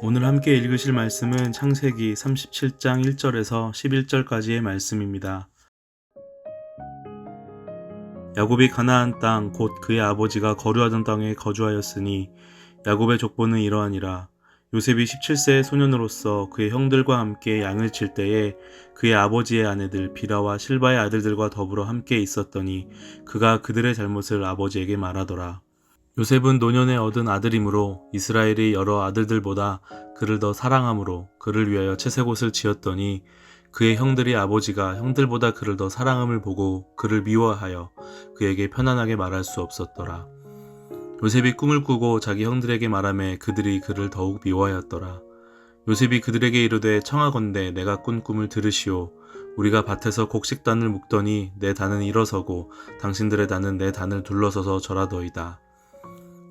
오늘 함께 읽으실 말씀은 창세기 37장 1절에서 11절까지의 말씀입니다. 야곱이 가나안 땅 곧 그의 아버지가 거류하던 땅에 거주하였으니 야곱의 족보는 이러하니라 요셉이 17세의 소년으로서 그의 형들과 함께 양을 칠 때에 그의 아버지의 아내들 비라와 실바의 아들들과 더불어 함께 있었더니 그가 그들의 잘못을 아버지에게 말하더라 요셉은 노년에 얻은 아들이므로 이스라엘이 여러 아들들보다 그를 더 사랑함으로 그를 위하여 채색옷을 지었더니 그의 형들이 아버지가 형들보다 그를 더 사랑함을 보고 그를 미워하여 그에게 편안하게 말할 수 없었더라. 요셉이 꿈을 꾸고 자기 형들에게 말하매 그들이 그를 더욱 미워하였더라. 요셉이 그들에게 이르되 청하건대 내가 꾼 꿈을 들으시오. 우리가 밭에서 곡식단을 묶더니 내 단은 일어서고 당신들의 단은 내 단을 둘러서서 절하더이다.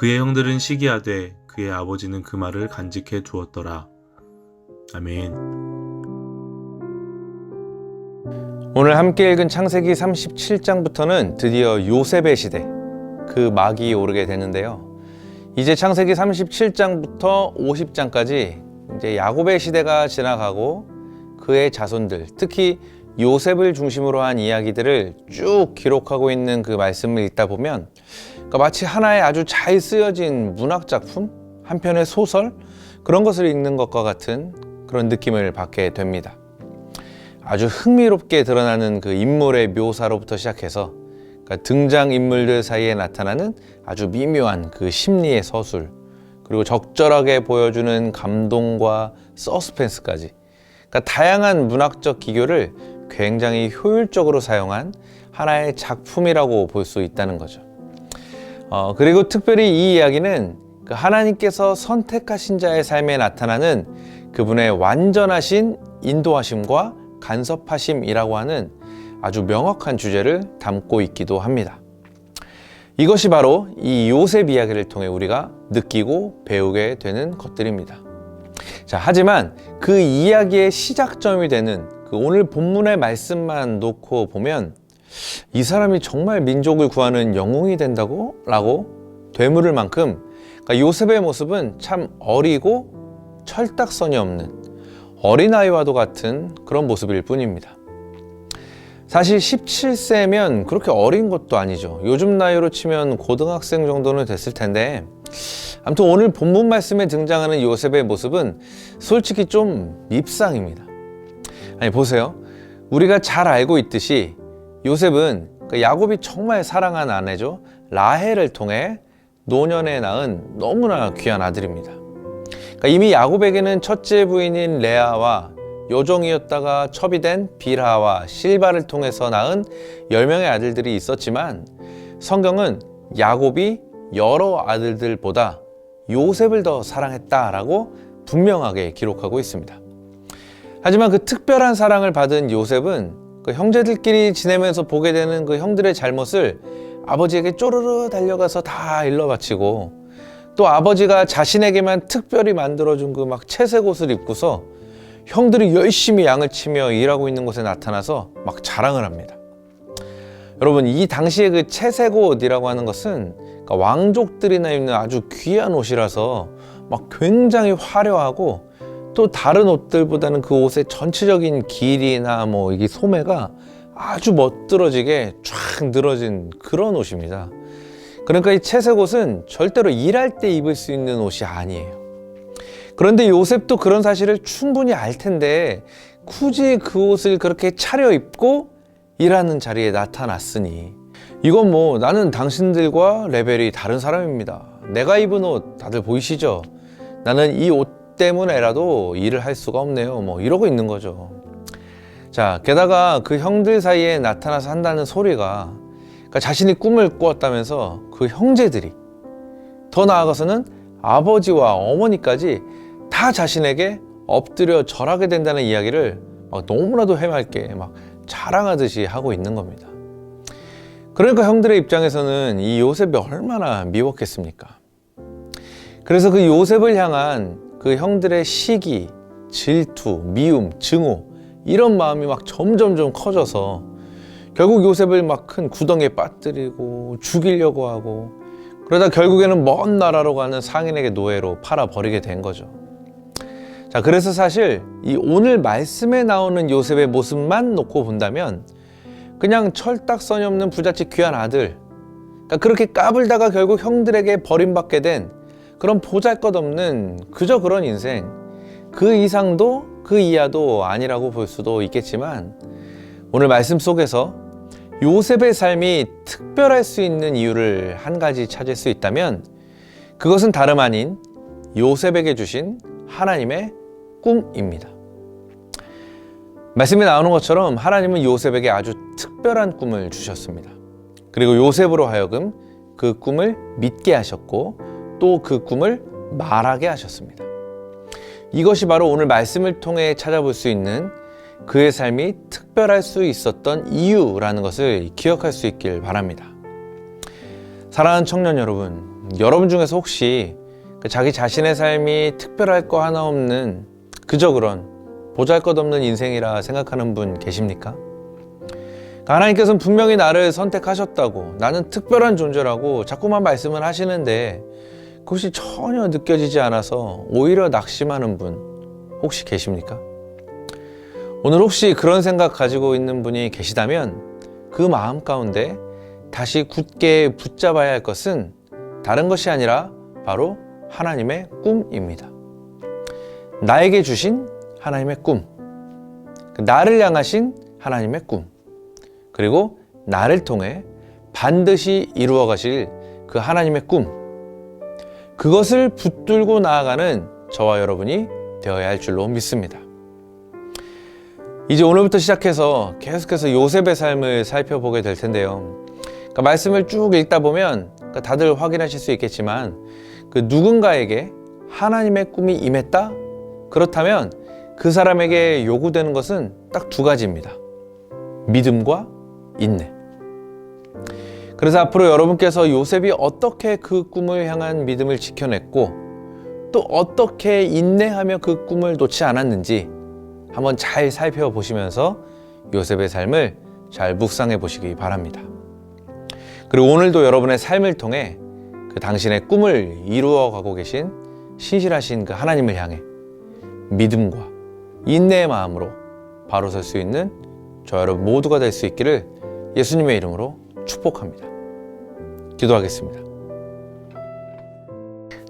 그의 형들은 시기하되 그의 아버지는 그 말을 간직해 두었더라. 아멘. 오늘 함께 읽은 창세기 37장부터는 드디어 요셉의 시대, 그 막이 오르게 되는데요. 이제 창세기 37장부터 50장까지 이제 야곱의 시대가 지나가고 그의 자손들, 특히 요셉을 중심으로 한 이야기들을 쭉 기록하고 있는 그 말씀을 읽다 보면 그러니까 마치 하나의 아주 잘 쓰여진 문학 작품, 한 편의 소설 그런 것을 읽는 것과 같은 그런 느낌을 받게 됩니다. 아주 흥미롭게 드러나는 그 인물의 묘사로부터 시작해서 그러니까 등장 인물들 사이에 나타나는 아주 미묘한 그 심리의 서술 그리고 적절하게 보여주는 감동과 서스펜스까지 그러니까 다양한 문학적 기교를 굉장히 효율적으로 사용한 하나의 작품이라고 볼 수 있다는 거죠. 어, 그리고 특별히 이 이야기는 그 하나님께서 선택하신 자의 삶에 나타나는 그분의 완전하신 인도하심과 간섭하심이라고 하는 아주 명확한 주제를 담고 있기도 합니다. 이것이 바로 이 요셉 이야기를 통해 우리가 느끼고 배우게 되는 것들입니다. 자, 하지만 그 이야기의 시작점이 되는 그 오늘 본문의 말씀만 놓고 보면 이 사람이 정말 민족을 구하는 영웅이 된다고? 라고 되물을 만큼 그러니까 요셉의 모습은 참 어리고 철딱선이 없는 어린아이와도 같은 그런 모습일 뿐입니다. 사실 17세면 그렇게 어린 것도 아니죠. 요즘 나이로 치면 고등학생 정도는 됐을 텐데 아무튼 오늘 본문 말씀에 등장하는 요셉의 모습은 솔직히 좀 밉상입니다. 아니 보세요. 우리가 잘 알고 있듯이 요셉은 그 야곱이 정말 사랑한 아내죠. 라헬을 통해 노년에 낳은 너무나 귀한 아들입니다. 그러니까 이미 야곱에게는 첫째 부인인 레아와 요종이었다가 첩이 된 빌하와 실바를 통해서 낳은 10명의 아들들이 있었지만 성경은 야곱이 여러 아들들보다 요셉을 더 사랑했다라고 분명하게 기록하고 있습니다. 하지만 그 특별한 사랑을 받은 요셉은 그 형제들끼리 지내면서 보게 되는 그 형들의 잘못을 아버지에게 쪼르르 달려가서 다 일러 바치고 또 아버지가 자신에게만 특별히 만들어준 그 막 채색 옷을 입고서 형들이 열심히 양을 치며 일하고 있는 곳에 나타나서 막 자랑을 합니다. 여러분 이 당시에 그 채색 옷이라고 하는 것은 그러니까 왕족들이나 입는 아주 귀한 옷이라서 막 굉장히 화려하고 또 다른 옷들보다는 그 옷의 전체적인 길이나 뭐 이게 소매가 아주 멋들어지게 쫙 늘어진 그런 옷입니다. 그러니까 이 채색 옷은 절대로 일할 때 입을 수 있는 옷이 아니에요. 그런데 요셉도 그런 사실을 충분히 알 텐데 굳이 그 옷을 그렇게 차려 입고 일하는 자리에 나타났으니 이건 뭐 나는 당신들과 레벨이 다른 사람입니다. 내가 입은 옷 다들 보이시죠? 나는 이 옷 때문에라도 일을 할 수가 없네요. 뭐 이러고 있는 거죠. 자, 게다가 그 형들 사이에 나타나서 한다는 소리가 그러니까 자신이 꿈을 꾸었다면서 그 형제들이 더 나아가서는 아버지와 어머니까지 다 자신에게 엎드려 절하게 된다는 이야기를 막 너무나도 해맑게 막 자랑하듯이 하고 있는 겁니다. 그러니까 형들의 입장에서는 이 요셉이 얼마나 미웠겠습니까? 그래서 그 요셉을 향한 그 형들의 시기, 질투, 미움, 증오 이런 마음이 막 점점점 커져서 결국 요셉을 막 큰 구덩이에 빠뜨리고 죽이려고 하고 그러다 결국에는 먼 나라로 가는 상인에게 노예로 팔아 버리게 된 거죠. 자, 그래서 사실 이 오늘 말씀에 나오는 요셉의 모습만 놓고 본다면 그냥 철딱서니 없는 부잣집 귀한 아들 그러니까 그렇게 까불다가 결국 형들에게 버림받게 된 그런 보잘것없는 그저 그런 인생 그 이상도 그 이하도 아니라고 볼 수도 있겠지만 오늘 말씀 속에서 요셉의 삶이 특별할 수 있는 이유를 한 가지 찾을 수 있다면 그것은 다름 아닌 요셉에게 주신 하나님의 꿈입니다. 말씀에 나오는 것처럼 하나님은 요셉에게 아주 특별한 꿈을 주셨습니다. 그리고 요셉으로 하여금 그 꿈을 믿게 하셨고 또 그 꿈을 말하게 하셨습니다. 이것이 바로 오늘 말씀을 통해 찾아볼 수 있는 그의 삶이 특별할 수 있었던 이유라는 것을 기억할 수 있길 바랍니다. 사랑하는 청년 여러분, 여러분 중에서 혹시 그 자기 자신의 삶이 특별할 거 하나 없는 그저 그런 보잘 것 없는 인생이라 생각하는 분 계십니까? 하나님께서는 분명히 나를 선택하셨다고 나는 특별한 존재라고 자꾸만 말씀을 하시는데 그것이 전혀 느껴지지 않아서 오히려 낙심하는 분 혹시 계십니까? 오늘 혹시 그런 생각 가지고 있는 분이 계시다면 그 마음 가운데 다시 굳게 붙잡아야 할 것은 다른 것이 아니라 바로 하나님의 꿈입니다. 나에게 주신 하나님의 꿈, 그 나를 향하신 하나님의 꿈, 그리고 나를 통해 반드시 이루어 가실 그 하나님의 꿈, 그것을 붙들고 나아가는 저와 여러분이 되어야 할 줄로 믿습니다. 이제 오늘부터 시작해서 계속해서 요셉의 삶을 살펴보게 될 텐데요. 그러니까 말씀을 쭉 읽다 보면 그러니까 다들 확인하실 수 있겠지만 그 누군가에게 하나님의 꿈이 임했다? 그렇다면 그 사람에게 요구되는 것은 딱 두 가지입니다. 믿음과 인내. 그래서 앞으로 여러분께서 요셉이 어떻게 그 꿈을 향한 믿음을 지켜냈고 또 어떻게 인내하며 그 꿈을 놓지 않았는지 한번 잘 살펴보시면서 요셉의 삶을 잘 묵상해 보시기 바랍니다. 그리고 오늘도 여러분의 삶을 통해 그 당신의 꿈을 이루어 가고 계신 신실하신 그 하나님을 향해 믿음과 인내의 마음으로 바로 설 수 있는 저 여러분 모두가 될 수 있기를 예수님의 이름으로 축복합니다. 기도하겠습니다.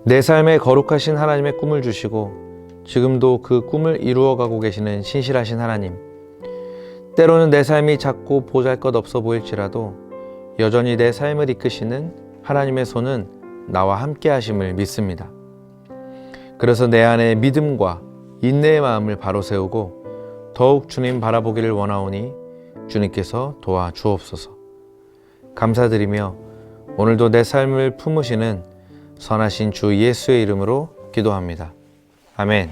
내 삶에 거룩하신 하나님의 꿈을 주시고 지금도 그 꿈을 이루어가고 계시는 신실하신 하나님. 때로는 내 삶이 작고 보잘 것 없어 보일지라도 여전히 내 삶을 이끄시는 하나님의 손은 나와 함께 하심을 믿습니다. 그래서 내 안에 믿음과 인내의 마음을 바로 세우고 더욱 주님 바라보기를 원하오니 주님께서 도와 주옵소서. 감사드리며 오늘도 내 삶을 품으시는 선하신 주 예수의 이름으로 기도합니다. 아멘.